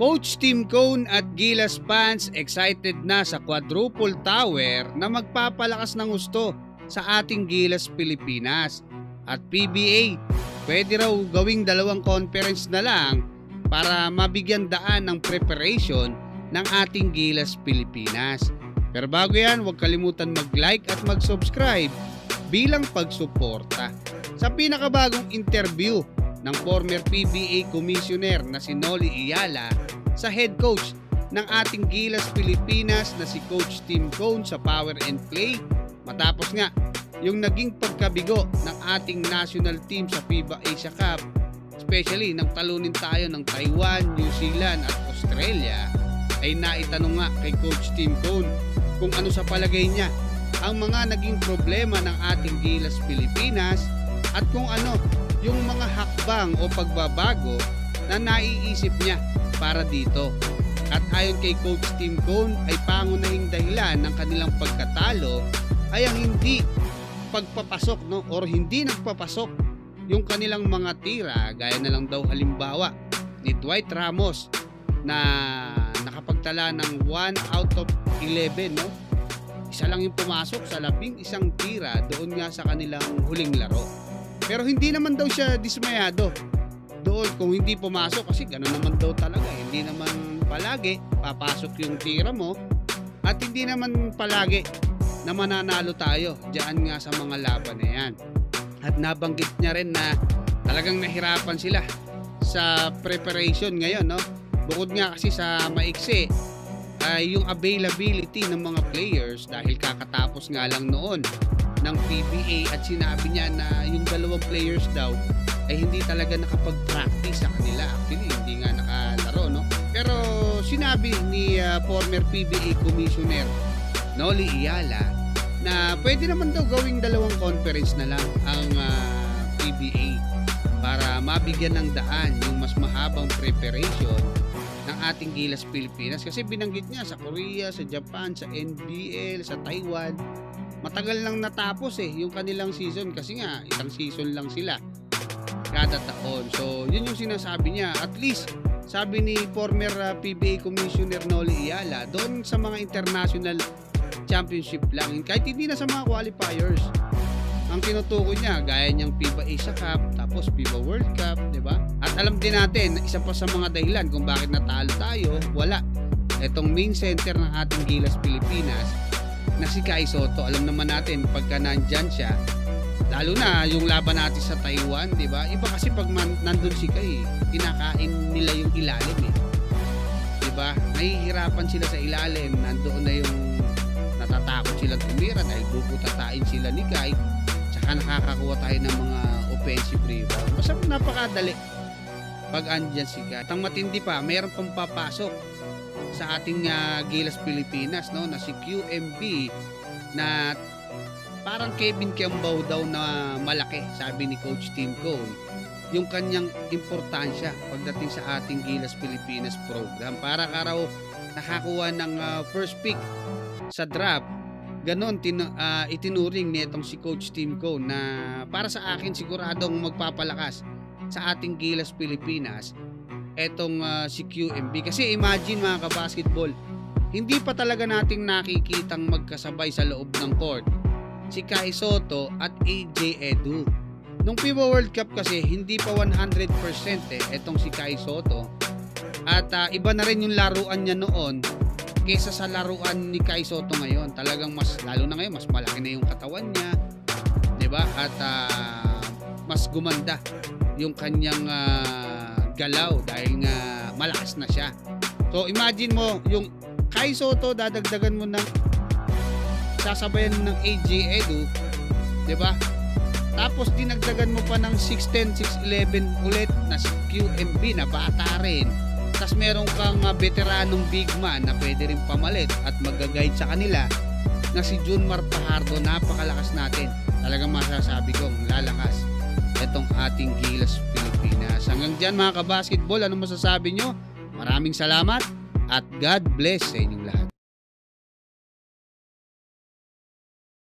Coach Tim Cone at Gilas fans excited na sa quadruple tower na magpapalakas ng gusto sa ating Gilas Pilipinas. At PBA, pwede raw gawing dalawang conference na lang para mabigyan daan ng preparation ng ating Gilas Pilipinas. Pero bago yan, huwag kalimutan mag-like at mag-subscribe bilang pagsuporta. Sa pinakabagong interview ng former PBA Commissioner na si Noli Iyala sa head coach ng ating Gilas Pilipinas na si Coach Tim Cone sa Power and Play. Matapos nga yung naging pagkabigo ng ating national team sa FIBA Asia Cup especially nang talunin tayo ng Taiwan, New Zealand at Australia ay naitanong nga kay Coach Tim Cone kung ano sa palagay niya ang mga naging problema ng ating Gilas Pilipinas at kung ano yung mga hakbang o pagbabago na naiisip niya para dito. At ayon kay Coach Tim Cone ay pangunahing dahilan ng kanilang pagkatalo ay ang hindi pagpapasok no? Or hindi nagpapasok yung kanilang mga tira gaya na lang daw halimbawa ni Dwight Ramos na nakapagtala ng 1 out of 11 no? Isa lang yung pumasok sa labing isang tira doon nga sa kanilang huling laro. Pero hindi naman daw siya dismayado doon kung hindi pumasok kasi gano'n naman daw talaga. Hindi naman palagi papasok yung tira mo at hindi naman palagi na mananalo tayo diyan nga sa mga laban na yan. At nabanggit niya rin na talagang nahirapan sila sa preparation ngayon, no? Bukod nga kasi sa maiksi, ay yung availability ng mga players dahil kakatapos nga lang noon ng PBA at sinabi niya na yung dalawang players daw ay hindi talaga nakapag-practice sa kanila. Actually, hindi nga nakalaro, no? Pero sinabi ni uh, former PBA Commissioner Noli Iyala na pwede naman daw gawing dalawang conference na lang ang uh, PBA para mabigyan ng daan yung mas mahabang preparation ng ating Gilas Pilipinas kasi binanggit niya sa Korea, sa Japan, sa NBL, sa Taiwan matagal lang natapos eh yung kanilang season kasi nga isang season lang sila kada taon. So, yun yung sinasabi niya. At least, sabi ni former uh, PBA Commissioner Noli Iyala, doon sa mga international championship lang, kahit hindi na sa mga qualifiers, ang tinutukoy niya, gaya niyang FIBA Asia Cup, tapos FIBA World Cup, di ba? At alam din natin, isa pa sa mga dahilan kung bakit natalo tayo, wala. Itong main center ng ating Gilas Pilipinas, na si Kai Soto, alam naman natin, pagka nandyan siya, lalo na yung laban natin sa Taiwan, 'di ba? Iba kasi pag man, nandun si Kai, kinakain nila yung ilalim eh. 'Di ba? Nahihirapan sila sa ilalim, nandoon na yung natatakot sila tumira dahil bubutatain sila ni Kai, tsaka nakakakuha tayo ng mga offensive rebound. Basta napakadali pag andyan si Kai. Tang matindi pa, mayroon pang papasok sa ating uh, Gilas Pilipinas no na si QMB na parang Kevin Kiambao daw na malaki, sabi ni Coach Tim Cone, yung kanyang importansya pagdating sa ating Gilas Pilipinas program. Para ka raw nakakuha ng uh, first pick sa draft, ganon tin, uh, itinuring nitong si Coach Tim Cone na para sa akin siguradong magpapalakas sa ating Gilas Pilipinas etong uh, si QMB. Kasi imagine mga kabasketball, hindi pa talaga nating nakikitang magkasabay sa loob ng court si Kai Soto at AJ Edu. Nung FIBA World Cup kasi hindi pa 100% eh etong si Kai Soto. At uh, iba na rin yung laruan niya noon kaysa sa laruan ni Kai Soto ngayon. Talagang mas lalo na ngayon mas malaki na yung katawan niya, 'di ba? At uh, mas gumanda yung kanyang uh, galaw dahil nga malakas na siya. So imagine mo yung Kai Soto dadagdagan mo ng sasabayan ng AJ Edu, 'di ba? Tapos dinagdagan mo pa ng 6'10, 6'11 ulit na si QMB na bata rin. Tapos meron kang uh, veteranong big man na pwede rin pamalit at mag-guide sa kanila na si Junmar Pajardo, napakalakas natin. Talagang masasabi kong lalakas itong ating Gilas Pilipinas. Hanggang dyan mga kabasketball, ano masasabi nyo? Maraming salamat at God bless sa inyong lahat.